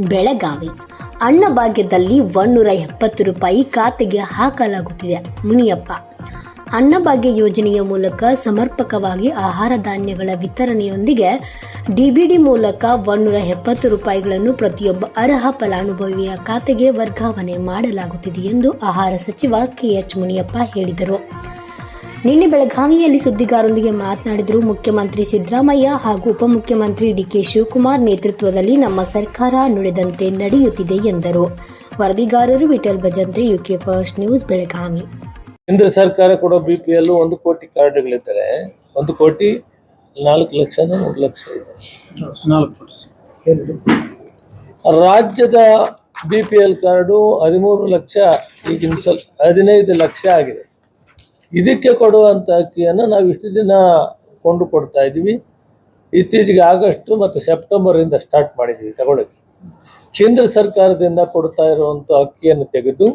ಬೆಳಗಾವಿ. ಅನ್ನಭಾಗ್ಯದಲ್ಲಿ ಒಂದೂರ ಎಪ್ಪತ್ತು ರೂಪಾಯಿ ಖಾತೆಗೆ ಹಾಕಲಾಗುತ್ತಿದೆ. ಮುನಿಯಪ್ಪ ಅನ್ನಭಾಗ್ಯ ಯೋಜನೆಯ ಮೂಲಕ ಸಮರ್ಪಕವಾಗಿ ಆಹಾರ ಧಾನ್ಯಗಳ ವಿತರಣೆಯೊಂದಿಗೆ ಡಿಬಿಡಿ ಮೂಲಕ ಒಂದೂರ ಎಪ್ಪತ್ತು ರೂಪಾಯಿಗಳನ್ನು ಪ್ರತಿಯೊಬ್ಬ ಅರ್ಹ ಫಲಾನುಭವಿಯ ಖಾತೆಗೆ ವರ್ಗಾವಣೆ ಮಾಡಲಾಗುತ್ತಿದೆ ಎಂದು ಆಹಾರ ಸಚಿವ ಕೆಎಚ್ ಮುನಿಯಪ್ಪ ಹೇಳಿದರು. ನಿನ್ನೆ ಬೆಳಗಾವಿಯಲ್ಲಿ ಸುದ್ದಿಗಾರರೊಂದಿಗೆ ಮಾತನಾಡಿದರು ಮುಖ್ಯಮಂತ್ರಿ ಸಿದ್ದರಾಮಯ್ಯ ಹಾಗೂ ಉಪಮುಖ್ಯಮಂತ್ರಿ ಡಿಕೆ ಶಿವಕುಮಾರ್ ನೇತೃತ್ವದಲ್ಲಿ ನಮ್ಮ ಸರ್ಕಾರ ನುಡಿದಂತೆ ನಡೆಯುತ್ತಿದೆ ಎಂದರು. ವರದಿಗಾರರು Vittal Bhajantri UK first news Belagavi. ಕೇಂದ್ರ ಸರ್ಕಾರ ಕೊಡೋ ಬಿ ಪಿ ಎಲ್ ಒಂದು ಕೋಟಿ ಕಾರ್ಡ್ಗಳಿದ್ದಾರೆ ಒಂದು ಕೋಟಿ ನಾಲ್ಕು ಲಕ್ಷ ಮೂರು ಲಕ್ಷ ಇದೆ. ರಾಜ್ಯದ ಬಿ ಪಿ ಎಲ್ ಕಾರ್ಡು ಹದಿಮೂರು ಲಕ್ಷ ಈಗಿನ ಸ್ವಲ್ಪ ಹದಿನೈದು ಲಕ್ಷ ಆಗಿದೆ. ಇದಕ್ಕೆ ಕೊಡುವಂಥ ಅಕ್ಕಿಯನ್ನು ನಾವು ಇಷ್ಟು ದಿನ ಕೊಂಡು ಕೊಡ್ತಾ ಇದ್ದೀವಿ. ಇತ್ತೀಚೆಗೆ ಆಗಸ್ಟು ಮತ್ತು ಸೆಪ್ಟೆಂಬರಿಂದ ಸ್ಟಾರ್ಟ್ ಮಾಡಿದ್ದೀವಿ ತಗೊಳ್ಳೋಕ್ಕೆ ಕೇಂದ್ರ ಸರ್ಕಾರದಿಂದ ಕೊಡ್ತಾ ಇರುವಂಥ ಅಕ್ಕಿಯನ್ನು ತೆಗೆದು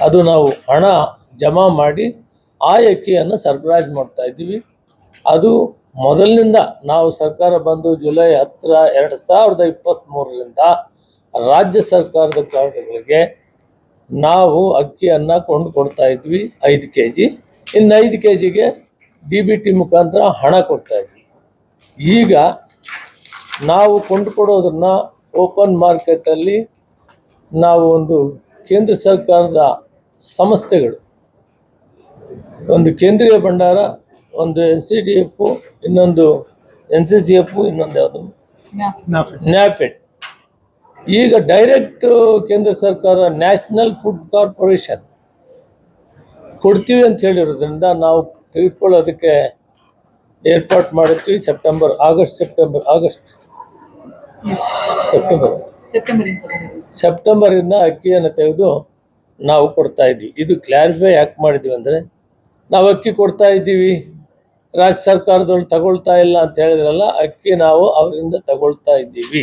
ಅದು ನಾವು ಹಣ ಜಮಾ ಮಾಡಿ ಆ ಅಕ್ಕಿಯನ್ನು ಸರ್ಬರಾಜು ಮಾಡ್ತಾ ಇದ್ದೀವಿ. ಅದು ಮೊದಲಿನಿಂದ ನಾವು ಸರ್ಕಾರ ಬಂದು ಜುಲೈ ಹತ್ತರ ಎರಡು ಸಾವಿರದ ಇಪ್ಪತ್ತ್ಮೂರರಿಂದ ರಾಜ್ಯ ಸರ್ಕಾರದ ಕಾರ್ಡ್ಗಳಿಗೆ ನಾವು ಅಕ್ಕಿಯನ್ನು ಕೊಂಡು ಕೊಡ್ತಾ ಇದ್ವಿ ಐದು ಕೆ ಜಿ ಇನ್ನು ಐದು ಕೆ ಜಿಗೆ ಡಿ ಬಿ ಟಿ ಮುಖಾಂತರ ಹಣ ಕೊಡ್ತಾ ಇದ್ವಿ. ಈಗ ನಾವು ಕೊಂಡುಕೊಡೋದನ್ನ ಓಪನ್ ಮಾರ್ಕೆಟಲ್ಲಿ ನಾವು ಒಂದು ಕೇಂದ್ರ ಸರ್ಕಾರದ ಸಂಸ್ಥೆಗಳು ಒಂದು ಕೇಂದ್ರೀಯ ಭಂಡಾರ ಒಂದು ಎನ್ ಸಿ ಡಿ ಎಫು ಇನ್ನೊಂದು ಎನ್ ಸಿ ಸಿ ಎಫು ಇನ್ನೊಂದು ಯಾವುದು? ನ್ಯಾಪೆಡ್ ಈಗ ಡೈರೆಕ್ಟ್ ಕೇಂದ್ರ ಸರ್ಕಾರ ನ್ಯಾಷನಲ್ ಫುಡ್ ಕಾರ್ಪೊರೇಷನ್ ಕೊಡ್ತೀವಿ ಅಂತ ಹೇಳಿರೋದ್ರಿಂದ ನಾವು ತೆಗೆದುಕೊಳ್ಳೋದಕ್ಕೆ ಏರ್ಪಾಟ್ ಮಾಡಿರ್ತೀವಿ September August September August September ಸೆಪ್ಟೆಂಬರಿಂದ ಅಕ್ಕಿಯನ್ನು ತೆಗೆದು ನಾವು ಕೊಡ್ತಾ ಇದ್ವಿ ಇದು ಕ್ಲಾರಿಫೈ ಯಾಕೆ ಮಾಡಿದ್ವಿ ಅಂದರೆ ನಾವು ಅಕ್ಕಿ ಕೊಡ್ತಾ ಇದ್ದೀವಿ. ರಾಜ್ಯ ಸರ್ಕಾರದವ್ರು ತಗೊಳ್ತಾ ಇಲ್ಲ ಅಂತ ಹೇಳಿದ್ರಲ್ಲ ಅಕ್ಕಿ ನಾವು ಅವರಿಂದ ತಗೊಳ್ತಾ ಇದ್ದೀವಿ.